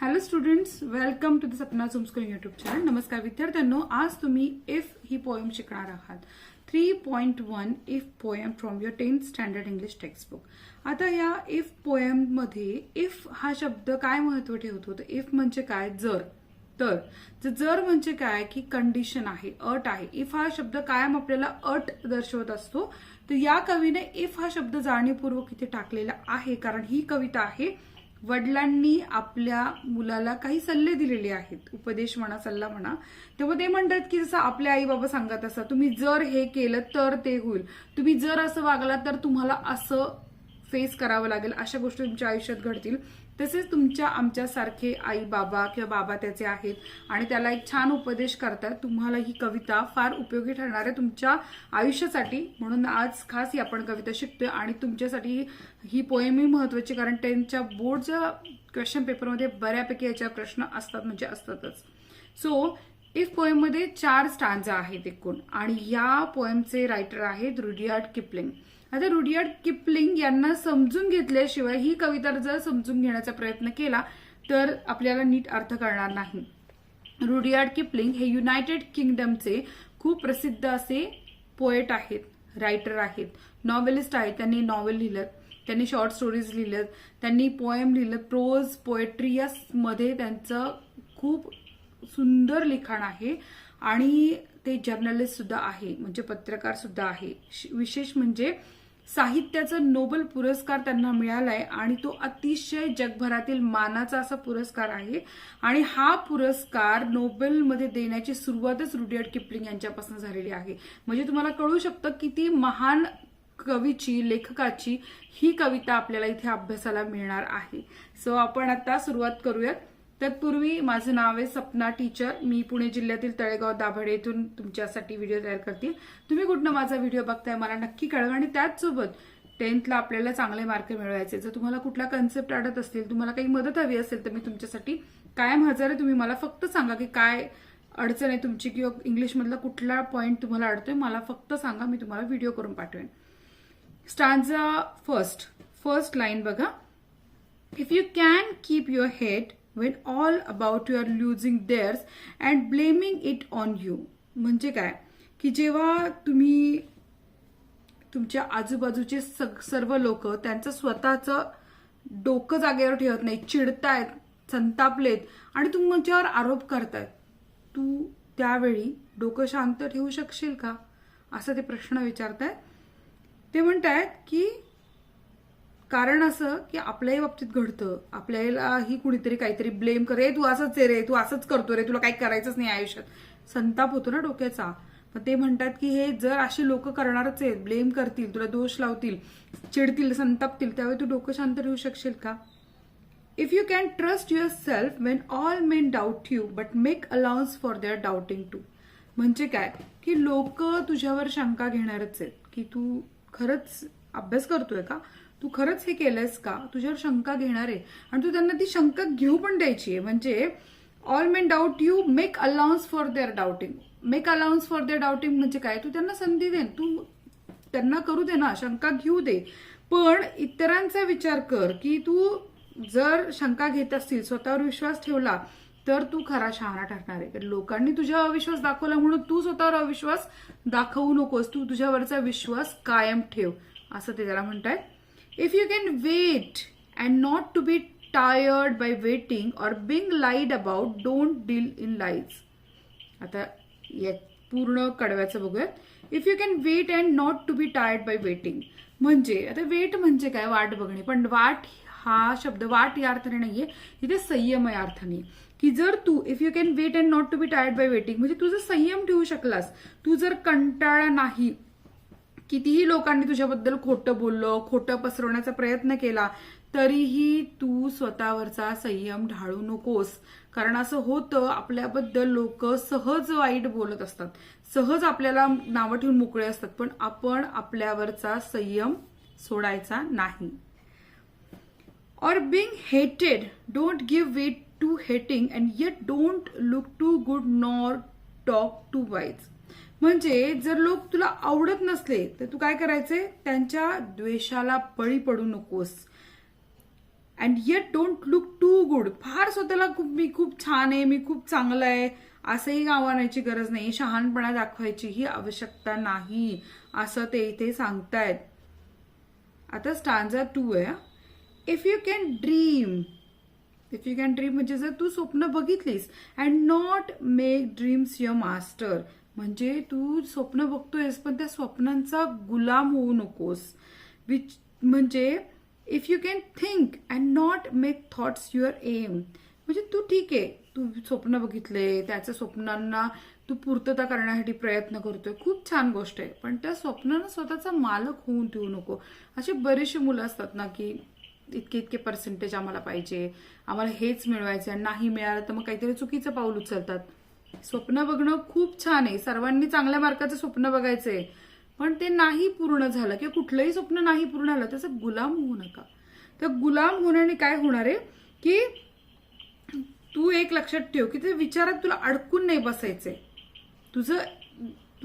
Hello students welcome to the Sapna school YouTube channel नमस्कार विद्यार्थ्यांनो आज तुम्ही इफ ही पोएम शिकणार आहात three point one if poem from your tenth standard English textbook आता या इफ पोयममध्ये इफ हा शब्द काय महत्त्व ठेवतो तर इफ म्हणजे काय जर तर जर म्हणजे काय की कंडिशन आहे अट आहे इफ हा शब्द कायम आपल्याला अट दर्शवत असतो तर या कवीने इफ हा शब्द जाणीवपूर्वक इथे टाकलेला आहे कारण ही कविता आहे वडिलांनी आपल्या मुलाला काही सल्ले दिलेले आहेत. उपदेश म्हणा सल्ला म्हणा. तेव्हा ते म्हणतात की जसं आपले आई बाबा सांगत असतात तुम्ही जर हे केलं तर ते होईल. तुम्ही जर असं वागला तर तुम्हाला असं फेस करावं लागेल. अशा गोष्टी तुमच्या आयुष्यात घडतील. तसेच तुमच्या आमच्यासारखे आई बाबा किंवा बाबा त्याचे आहेत आणि त्याला एक छान उपदेश करतात. तुम्हाला ही कविता फार उपयोगी ठरणार आहे तुमच्या आयुष्यासाठी. म्हणून आज खास ही आपण कविता शिकतोय आणि तुमच्यासाठी ही पोएमही महत्वाची कारण टेन्थच्या बोर्डच्या क्वेश्चन पेपरमध्ये बऱ्यापैकी याच्या प्रश्न असतात म्हणजे असतातच. सो इफ पोएममध्ये चार स्टांजा आहेत एकूण आणि या पोएमचे रायटर आहेत रुडियार्ड किपलिंग. आता रुडियार्ड किपलिंग यांना समजून घेतल्याशिवाय ही कविता जर समजून घेण्याचा प्रयत्न केला तर आपल्याला नीट अर्थ कळणार नाही. रुडियार्ड किपलिंग हे युनायटेड किंगडमचे खूप प्रसिद्ध असे पोएट आहेत रायटर आहेत. नॉवेलिस्ट आहेत त्यांनी नॉवेल लिहिलं त्यांनी शॉर्ट स्टोरीज लिहिलं त्यांनी पोएम लिहिलं प्रोज पोएट्री मध्ये त्यांचं खूप सुंदर लिखाण आहे आणि ते जर्नलिस्ट सुद्धा आहे म्हणजे पत्रकार सुद्धा आहे. श- विशेष म्हणजे साहित्याचा नोबेल पुरस्कार त्यांना मिळालाय आणि तो अतिशय जगभरातील मानाचा असा पुरस्कार आहे. आणि हा पुरस्कार नोबेलमध्ये देण्याची सुरुवातच रुडियर्ड किपलिंग यांच्यापासून झालेली आहे. म्हणजे तुम्हाला कळू शकतं किती महान कवीची लेखकाची ही कविता आपल्याला इथे अभ्यासाला मिळणार आहे. सो आपण आता सुरुवात करूयात. तत्पूर्वी माझं नाव आहे सपना टीचर मी पुणे जिल्ह्यातील तळेगाव दाभाडे येथून तुमच्यासाठी व्हिडिओ तयार करते. तुम्ही कुठनं माझा व्हिडिओ बघताय मला नक्की कळवा आणि त्याचसोबत टेन्थला आपल्याला चांगले मार्क मिळवायचे. जर तुम्हाला कुठला कन्सेप्ट अडत असतील तुम्हाला काही मदत हवी असेल तर मी तुमच्यासाठी कायम हजर आहे. तुम्ही मला फक्त सांगा की काय अडचण आहे तुमची किंवा इंग्लिशमधला कुठला पॉईंट तुम्हाला अडतोय मला फक्त सांगा मी तुम्हाला व्हिडिओ करून पाठवेन. स्टांजा फर्स्ट फर्स्ट लाईन बघा. If you can keep your head when all about you are losing theirs and blaming it on you. म्हणजे काय? की जेव्हा तुम्ही तुमच्या आजूबाजूचे सग- सर्व लोक त्यांचं स्वतःचं डोकं जागेवर ठेवत नाही चिडतायत संतापलेत आणि तुमच्यावर आरोप करतायत तू त्यावेळी डोकं शांत ठेवू शकशील का? असं ते प्रश्न विचारतायत. ते म्हणतायत की कारण असं की आपल्याही बाबतीत घडतं. आपल्यालाही कुणीतरी काहीतरी ब्लेम करे तू असंच आहे रे तू असंच करतो रे तुला काही करायचंच नाही आयुष्यात. संताप होतो ना डोक्याचा. मग ते म्हणतात की हे जर अशी लोक करणारच आहेत ब्लेम करतील तुला दोष लावतील चिडतील संतापतील त्यावेळी तू डोकं शांत ठेवू शकशील का? If you can trust yourself when all men doubt you but make allowance for their doubting too म्हणजे काय? की लोक तुझ्यावर शंका घेणारच आहेत. की तू खरंच अभ्यास करतोय का? तू खरंच हे केलंयस का? तुझ्यावर शंका घेणार आहे. आणि तू त्यांना ती शंका घेऊ पण द्यायची आहे म्हणजे all men doubt you make allowance for their doubting make allowance for their doubting म्हणजे काय? तू त्यांना संधी दे. तू त्यांना करू दे ना. शंका घेऊ दे. पण इतरांचा विचार कर की तू जर शंका घेत असतील स्वतःवर विश्वास ठेवला तर तू खरा शहाणा ठरणार आहे. लोकांनी तुझ्या अविश्वास दाखवला म्हणून तू स्वतःवर अविश्वास दाखवू नकोस. तू तुझ्यावरचा विश्वास कायम ठेव. असं ते त्याला म्हणतायत. If you can wait and not to be tired by waiting or being lied about don't deal in lies आता या पूर्ण कडव्याचं बघूयात. If you can wait and not to be tired by waiting म्हणजे आता वेट म्हणजे काय? वाट बघणे. पण वाट हा शब्द वाट या अर्थाने नाहीये. इथे संयम या अर्थाने की जर तू if you can wait and not to be tired by waiting म्हणजे तू जर संयम ठेवू शकलास तू जर कंटाळा नाही कितीही लोकांनी तुझ्याबद्दल खोटं बोललं खोटं पसरवण्याचा प्रयत्न केला तरीही तू स्वतःवरचा संयम ढाळू नकोस. कारण असं होतं आपल्याबद्दल लोक सहज वाईट बोलत असतात. सहज आपल्याला नावं ठेवून मोकळे असतात पण आपण आपल्यावरचा संयम सोडायचा नाही. Or being hated don't give way to hating and yet don't look too good nor talk too wise म्हणजे जर लोक तुला आवडत नसले तर तू काय करायचंय त्यांच्या द्वेषाला बळी पडू नकोस. And yet don't look too good फार स्वतःला खूप मी खूप छान आहे मी खूप चांगलं आहे असंही गावाण्याची गरज नाही. शहाणपणा दाखवायची ही आवश्यकता नाही असं ते इथे सांगतायत. आता स्टांजा टू आहे if you can dream if you can dream म्हणजे जर तू स्वप्न बघितलीस and not make dreams your master म्हणजे तू स्वप्न बघतोयस पण त्या स्वप्नांचा गुलाम होऊ नकोस. विच म्हणजे if you can think and not make thoughts your aim म्हणजे तू ठीक आहे. तू स्वप्न बघितले त्याच्या स्वप्नांना तू पूर्तता करण्यासाठी प्रयत्न करतोय. खूप छान गोष्ट आहे. पण त्या स्वप्नांना स्वतःचा मालक होऊन ठेवू नको. असे बरेचसे मुलं असतात ना की इतके इतके पर्सेंटेज आम्हाला पाहिजे. आम्हाला हेच मिळवायचं आहे नाही मिळालं तर मग काहीतरी चुकीचं पाऊल उचलतात. स्वप्न बघणं खूप छान आहे. सर्वांनी चांगल्या मार्काचं स्वप्न बघायचंय. पण ते नाही पूर्ण झालं किंवा कुठलंही स्वप्न नाही पूर्ण झालं त्याचा गुलाम होऊ नका. तर गुलाम होण्याने काय होणार आहे की तू एक लक्षात ठेव की ते विचारात तुला अडकून नाही बसायचंय. तुझं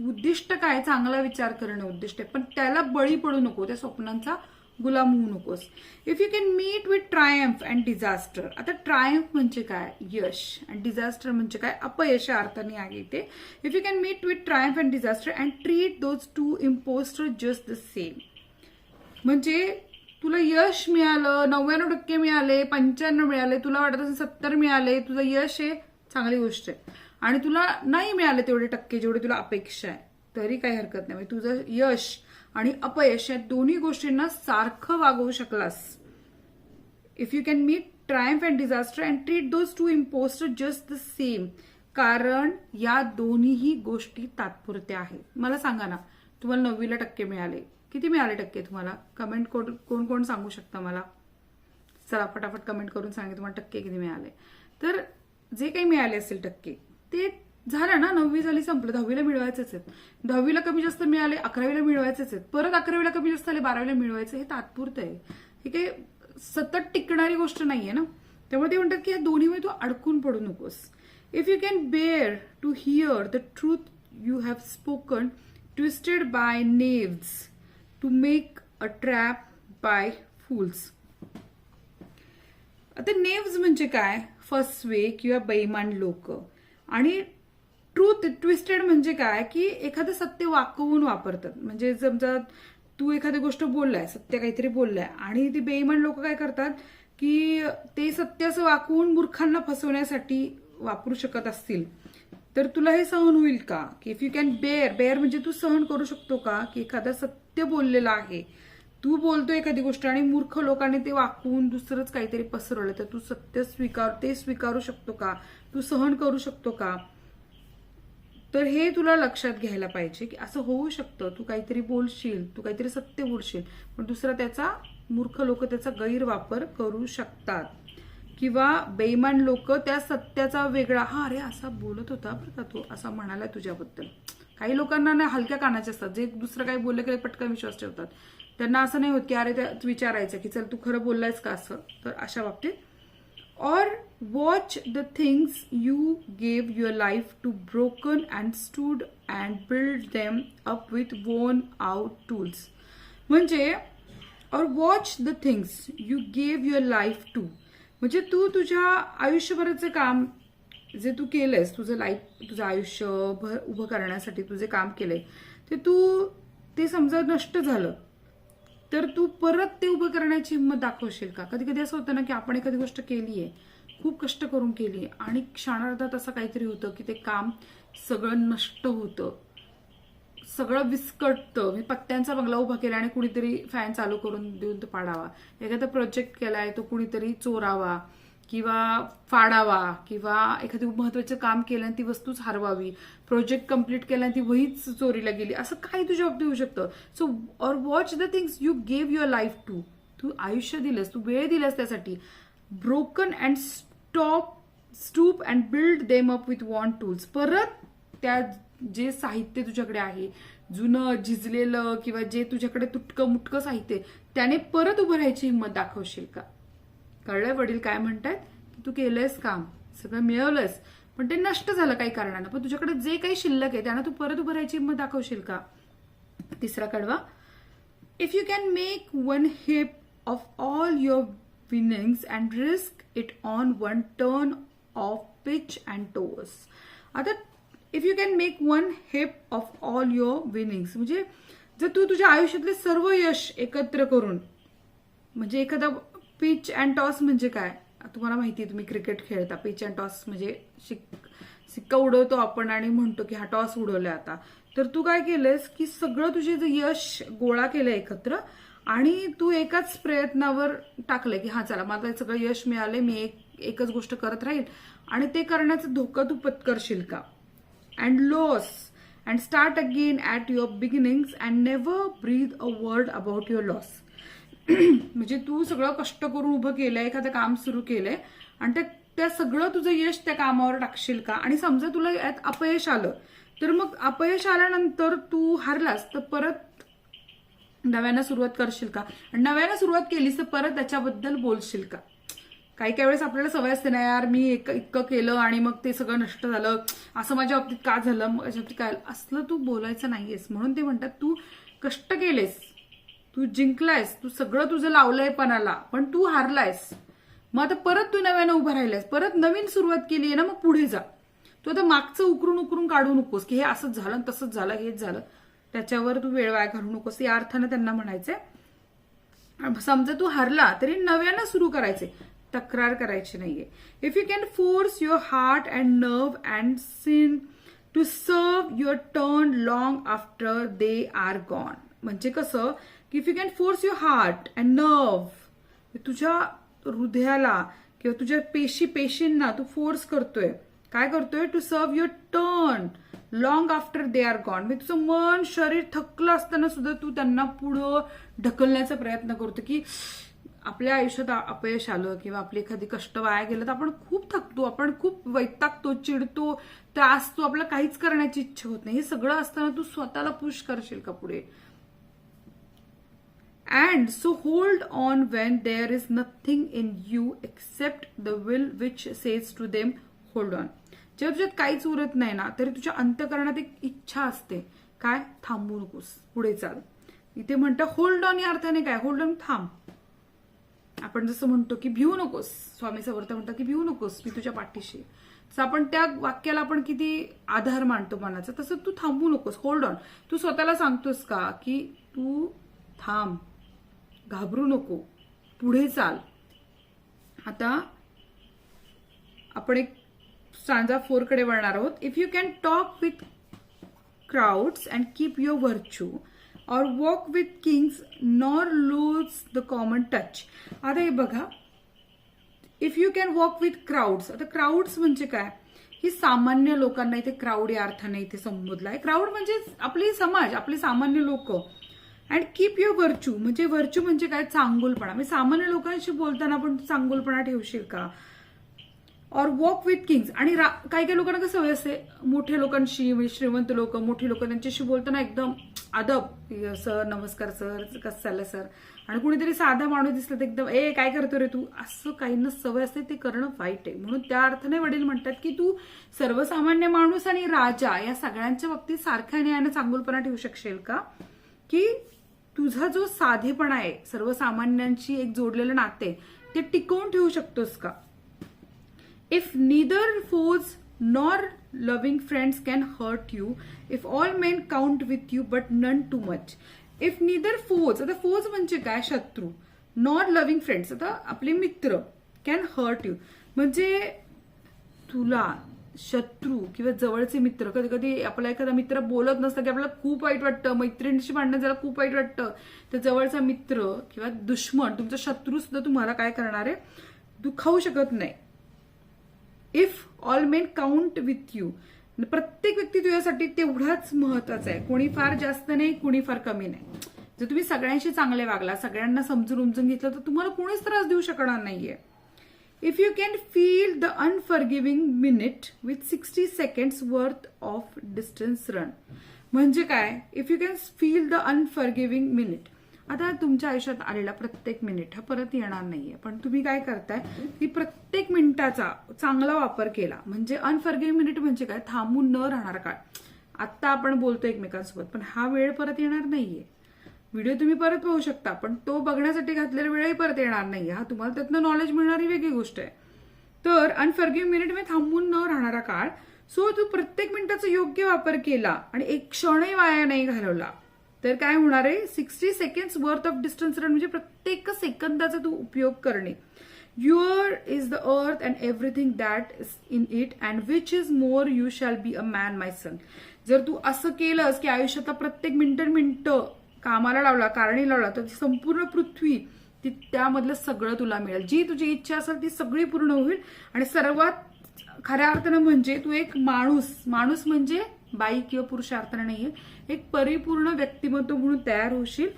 उद्दिष्ट काय चांगला विचार करणं उद्दिष्ट आहे. पण त्याला बळी पडू नको. त्या स्वप्नांचा गुलाम होऊ नकोस. If you can meet with triumph and disaster आता ट्रायम्फ म्हणजे काय? यश. अँड डिझास्टर म्हणजे काय? अपयश या अर्थाने आहे इथे. If you can meet with triumph and disaster and treat those two impostor just the same म्हणजे तुला यश मिळालं नव्याण्णव टक्के मिळाले पंच्याण्णव मिळाले तुला वाटत असेल सत्तर मिळाले तुझं यश आहे चांगली गोष्ट आहे. आणि तुला नाही मिळाले तेवढे टक्के जेवढे तुला अपेक्षा आहे. तरी काही हरकत नाही. म्हणजे तुझं यश आणि अपयश या दोन्ही गोष्टींना सारखं वागवू शकलास. If you can meet triumph and disaster and treat those two impostor just the same कारण या दोन्हीही गोष्टी तात्पुरत्या आहेत. मला सांगा ना तुम्हाला नववीला टक्के मिळाले. किती मिळाले टक्के तुम्हाला? कमेंट कोण कोण कोण सांगू शकता मला? चला फटाफट कमेंट करून सांगा तुम्हाला टक्के किती मिळाले. तर जे काही मिळाले असेल टक्के ते झालं ना नववी झाली संपलं. दहावीला मिळवायचेच आहेत. दहावीला कमी जास्त मिळाले अकरावीला मिळवायचेच आहेत. परत अकरावीला कमी जास्त आले बारावीला मिळवायचं हे तात्पुरतं आहे. हे काही सतत टिकणारी गोष्ट नाहीये ना. त्यामुळे ते म्हणतात की या दोन्हीमुळे तू अडकून पडू नकोस. If you can bear to hear the truth you have spoken twisted by knaves to make a trap by fools आता नेव्ज म्हणजे काय? फसवे किंवा बैमान लोक आणि ट्रूथ ट्विस्टेड म्हणजे काय? की एखादं सत्य वाकवून वापरतात. म्हणजे समजा तू एखादी गोष्ट बोललाय सत्य काहीतरी बोललाय आणि ती बेईमान लोक काय करतात? की ते सत्य असं वाकवून मूर्खांना फसवण्यासाठी वापरू शकत असतील. तर तुला हे सहन होईल का? की if you can bear bear म्हणजे तू सहन करू शकतो का? की एखादं सत्य बोललेलं आहे. तू बोलतो एखादी गोष्ट आणि मूर्ख लोकांनी ते वाकवून दुसरंच काहीतरी पसरवलं तर तू सत्य स्वीकार ते स्वीकारू शकतो का? तू सहन करू शकतो का? तर हे तुला लक्षात घ्यायला पाहिजे की असं होऊ शकतं. तू काहीतरी बोलशील तू काहीतरी सत्य बोलशील पण दुसरा त्याचा मूर्ख लोक त्याचा गैरवापर करू शकतात. किंवा बेईमान लोक त्या सत्याचा वेगळा हा अरे असा बोलत होता बरं का तो असा म्हणाला तुझ्याबद्दल. काही लोकांना ना हलक्या कानाचे असतात. जे दुसरं काही बोललं की पटकन विश्वास ठेवतात. त्यांना असं नाही होत की अरे त्या विचारायचं की चल तू खरं बोललायस का असं? तर अशा बाबतीत or watch the things you gave your life to broken and stoop and build them up with worn out tools म्हणजे or watch the things you gave your life to म्हणजे तू तुझ्या आयुष्यभराचं काम जे तू केलंयस तुझं लाईफ तुझं आयुष्य उभं करण्यासाठी तुझे काम केलंय ते तू ते समजा नष्ट झालं. तर तू परत ते उभं करण्याची हिंमत दाखवशील का? कधी कधी असं होतं ना की आपण एखादी गोष्ट केली आहे खूप कष्ट करून केली आहे आणि क्षणार्धात असं काहीतरी होतं की ते काम सगळं नष्ट होतं. सगळं विस्कटतं. मी पत्त्यांचा बंगला उभा केला आणि कुणीतरी फॅन चालू करून देऊन तो पाडावा. एखादा प्रोजेक्ट केलाय तो कुणीतरी चोरावा. किंवा फाडावा किंवा एखादी महत्वाचं काम केलं आणि ती वस्तूच हरवावी प्रोजेक्ट कंप्लीट केला आणि ती वहीच चोरीला गेली असं काही तुझ्या बाबतीत होऊ शकतं. So or watch the things you gave your life to तू आयुष्य दिलंस तू वेळ दिलास त्यासाठी. Broken and stop stoop and build them up with worn tools परत त्या जे साहित्य तुझ्याकडे आहे जुनं झिजलेलं किंवा जे तुझ्याकडे तुटकं मुटकं साहित्य त्याने परत उभं राहायची हिंमत दाखवशील का? कळलंय वडील काय म्हणतात की तू केलंयस काम सगळं मिळवलंयस पण ते नष्ट झालं काही कारणानं. पण तुझ्याकडे जे काही शिल्लक आहे त्यांना तू परत उभं राहायची हिंमत दाखवशील का? तिसरा कडवा. If you can make one heap of all your winnings and risk it on one turn of pitch and toss आता if you can make one heap of all your winnings म्हणजे जर तू तुझ्या आयुष्यातले सर्व यश एकत्र करून म्हणजे एखादा पिच अँड टॉस म्हणजे काय? तुम्हाला माहिती आहे तुम्ही क्रिकेट खेळता. पिच अँड टॉस म्हणजे शिक सिक्का उडवतो आपण आणि म्हणतो की हा टॉस उडवलाय आता. तर तू काय केलंयस की सगळं तुझे जे यश गोळा केलं एकत्र आणि तू एकाच प्रयत्नावर टाकलंय की हा चला मला हे सगळं यश मिळालंय मी एक एकच गोष्ट करत राहील आणि ते करण्याचा धोका तू पत्करशील का? And loss. And start again at your beginnings and never breathe a word about your loss. म्हणजे तू सगळं कष्ट करून उभं केलंय एखादं काम सुरू केलंय आणि त्या त्या सगळं तुझं यश त्या कामावर टाकशील का? आणि समजा तुला यात अपयश आलं तर मग अपयश आल्यानंतर तू हारलास तर परत नव्यानं सुरुवात करशील का? आणि नव्यानं सुरुवात केलीस तर परत त्याच्याबद्दल बोलशील का? काही काही वेळेस आपल्याला सवय असते ना यार मी एक इतकं केलं आणि मग ते सगळं नष्ट झालं असं माझ्या बाबतीत का झालं? माझ्या बाबतीत काय? असलं तू बोलायचं नाहीयेस. म्हणून ते म्हणतात तू कष्ट केलेस तू जिंकलायस तू सगळं तुझं लावलंय पणाला पण तू हारलायस. मग आता परत तू नव्यानं उभं राहिलायस परत नवीन सुरुवात केली आहे ना मग पुढे जा. तू आता मागचं उकरून उकरून काढू नकोस की हे असंच झालं तसंच झालं हेच झालं. त्याच्यावर तू वेळ वाया घालू नकोस या अर्थानं त्यांना म्हणायचंय. समजा तू हरला तरी नव्यानं सुरू करायचे तक्रार करायची नाहीये. If you can force your heart and nerve and sinew to serve your turn long after they are gone म्हणजे कसं की if you can force your heart and nerve तुझ्या हृदयाला किंवा तुझ्या पेशी पेशींना तू फोर्स करतोय. काय करतोय? To serve your turn long after they are gone म्हणजे तुझं मन शरीर थकलं असताना सुद्धा तू त्यांना पुढं ढकलण्याचा प्रयत्न करतो की आपल्या आयुष्यात अपयश आलं किंवा आपली एखादी कष्ट वाया गेलं तर आपण खूप थकतो आपण खूप वैतागतो चिडतो त्रासतो आपल्याला काहीच करण्याची इच्छा होत नाही. हे सगळं असताना तू स्वतःला पुश करशील का पुढे? And so hold on when there is nothing in you except the will which says to them, hold on. जब तुझ्यात काहीच उरत नाही ना तरी तुझ्या अंतकरणात एक इच्छा असते. काय? थांबू नकोस. पुढे चाल. इथे म्हणतं होल्ड ऑन या अर्थाने काय? होल्ड ऑन थांब. आपण जसं म्हणतो की भिवू नकोस. स्वामी समर्थ म्हणतात की भिवू नकोस मी तुझ्या पाठीशी. तर आपण त्या वाक्याला आपण किती आधार मानतो मनाचा तसं तू थांबू नकोस. होल्ड ऑन तू स्वतःला सांगतोस का की तू थांब. घाबरू नको. पुढे चाल. आता आपण एक सांजा फोरकडे वळणार आहोत. If you can talk with crowds and keep your virtue or walk with kings nor lose the common touch आता हे बघा. If you can walk with crowds आता क्राऊड्स म्हणजे काय? ही सामान्य लोकांना इथे क्राऊड या अर्थाने इथे संबोधला आहे क्राऊड म्हणजे आपली समाज आपले सामान्य लोक. अँड कीप युअर व्हर्च्यू म्हणजे व्हर्च्यू म्हणजे काय? चांगुलपणा. म्हणजे सामान्य लोकांशी बोलताना पण तू चांगुलपणा ठेवशील का? और वॉक विथ किंग्स आणि रा- काही काही लोकांना कसं हवे असते? मोठ्या लोकांशी म्हणजे श्रीमंत लोक मोठी लोक त्यांच्याशी बोलताना एकदम अदब सर नमस्कार सर. कसं चाललं सर? आणि कुणीतरी साधा माणूस दिसला तर एकदम ए काय करतो रे तू? असं काहींना सवय असते ते करणं वाईट आहे. म्हणून त्या अर्थाने वडील म्हणतात की तू सर्वसामान्य माणूस आणि राजा या सगळ्यांच्या बाबतीत सारख्या न्यायानं चांगुलपणा ठेवू शकशील का? की तुझा जो साधेपणा आहे सर्वसामान्यांशी एक जोडलेलं नाते ते टिकवून ठेवू शकतोस का? If neither foes nor loving friends can hurt you if all men count with you but none too much if neither foes आता फोज म्हणजे काय शत्रू? नॉर लव्हिंग फ्रेंड्स आता आपले मित्र कॅन हर्ट यू म्हणजे तुला शत्रू किंवा जवळचे मित्र. कधी कधी आपला एखादा मित्र बोलत नसतं की आपल्याला खूप वाईट वाटतं. मैत्रिणीशी भांडणं ज्याला खूप वाईट वाटतं. तर जवळचा मित्र किंवा दुश्मन तुमचा शत्रू सुद्धा तुम्हाला काय करणार आहे? दुखावू शकत नाही. If all men count with you प्रत्येक व्यक्ती तुझ्यासाठी तेवढाच महत्त्वाचा आहे. कोणी फार जास्त नाही कोणी फार कमी नाही. जर तुम्ही सगळ्यांशी चांगले वागला सगळ्यांना समजून उमजून घेतलं तर तुम्हाला कोणीच त्रास देऊ शकणार नाहीये. If you can feel the unforgiving minute with sixty seconds worth of distance run म्हणजे काय? If you can feel the unforgiving minute आता तुमच्या आयुष्यात आलेला प्रत्येक मिनिट हा परत येणार नाहीये. पण तुम्ही काय करताय? की प्रत्येक मिनिटाचा चांगला वापर केला. म्हणजे अनफॉरगिव्हिंग मिनिट म्हणजे काय? थांबून न राहणार काळ. आत्ता आपण बोलतो एकमेकांसोबत पण हा वेळ परत येणार नाहीये. व्हिडिओ तुम्ही परत पाहू शकता पण तो बघण्यासाठी घातलेला वेळही परत येणार नाही हा तुम्हाला त्यातनं नॉलेज मिळणारी वेगळी गोष्ट आहे. तर अनफर्गिव्ह मिनिट मी थांबून न राहणारा काळ सो तू प्रत्येक मिनिटाचा योग्य वापर केला आणि एक क्षणही वाया नाही घालवला. तर काय होणार आहे? Sixty second worth of distance run म्हणजे प्रत्येक सेकंदाचा तू उपयोग करणे. Your is the earth and everything that is in it and which is more you shall be a man my son जर तू असं केलंस की आयुष्यातला प्रत्येक मिनिट मिनिट कामाला लावला कारणी लावला तर ती संपूर्ण पृथ्वी ती त्यामधलं सगळं तुला मिळेल. जी तुझी इच्छा असेल ती सगळी पूर्ण होईल. आणि सर्वात खऱ्या अर्थानं म्हणजे तू एक माणूस. माणूस म्हणजे बाई किंवा पुरुषार्थानं नाहीये. एक परिपूर्ण व्यक्तिमत्व म्हणून तयार होशील.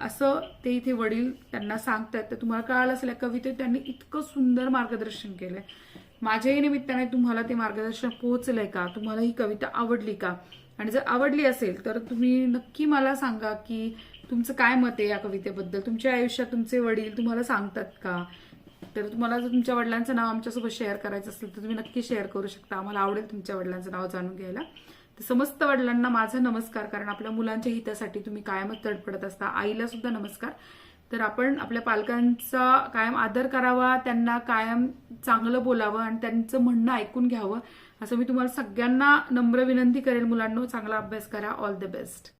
असं ते इथे वडील त्यांना सांगतात. तर तुम्हाला कळालं असेल या कवितेत त्यांनी इतकं सुंदर मार्गदर्शन केलंय. माझ्याही निमित्ताने तुम्हाला ते मार्गदर्शन पोहोचलंय का? तुम्हाला ही कविता आवडली का? आणि जर आवडली असेल तर तुम्ही नक्की मला सांगा की तुमचं काय मत आहे या कवितेबद्दल? तुमच्या आयुष्यात तुमचे वडील तुम्हाला सांगतात का? तर तुम्हाला जर तुमच्या वडिलांचं नाव आमच्यासोबत शेअर करायचं असेल तर तुम्ही नक्की शेअर करू शकता. आम्हाला आवडेल तुमच्या वडिलांचं नाव जाणून घ्यायला. तर समस्त वडिलांना माझा नमस्कार कारण आपल्या मुलांच्या हितासाठी तुम्ही कायमच तडफडत असता. आईला सुद्धा नमस्कार. तर आपण आपल्या पालकांचा कायम आदर करावा त्यांना कायम चांगलं बोलावं आणि त्यांचं म्हणणं ऐकून घ्यावं. असं मी तुम्हाला सगळ्यांना नम्र विनंती करेल मुलांनो. चांगला अभ्यास करा. All the best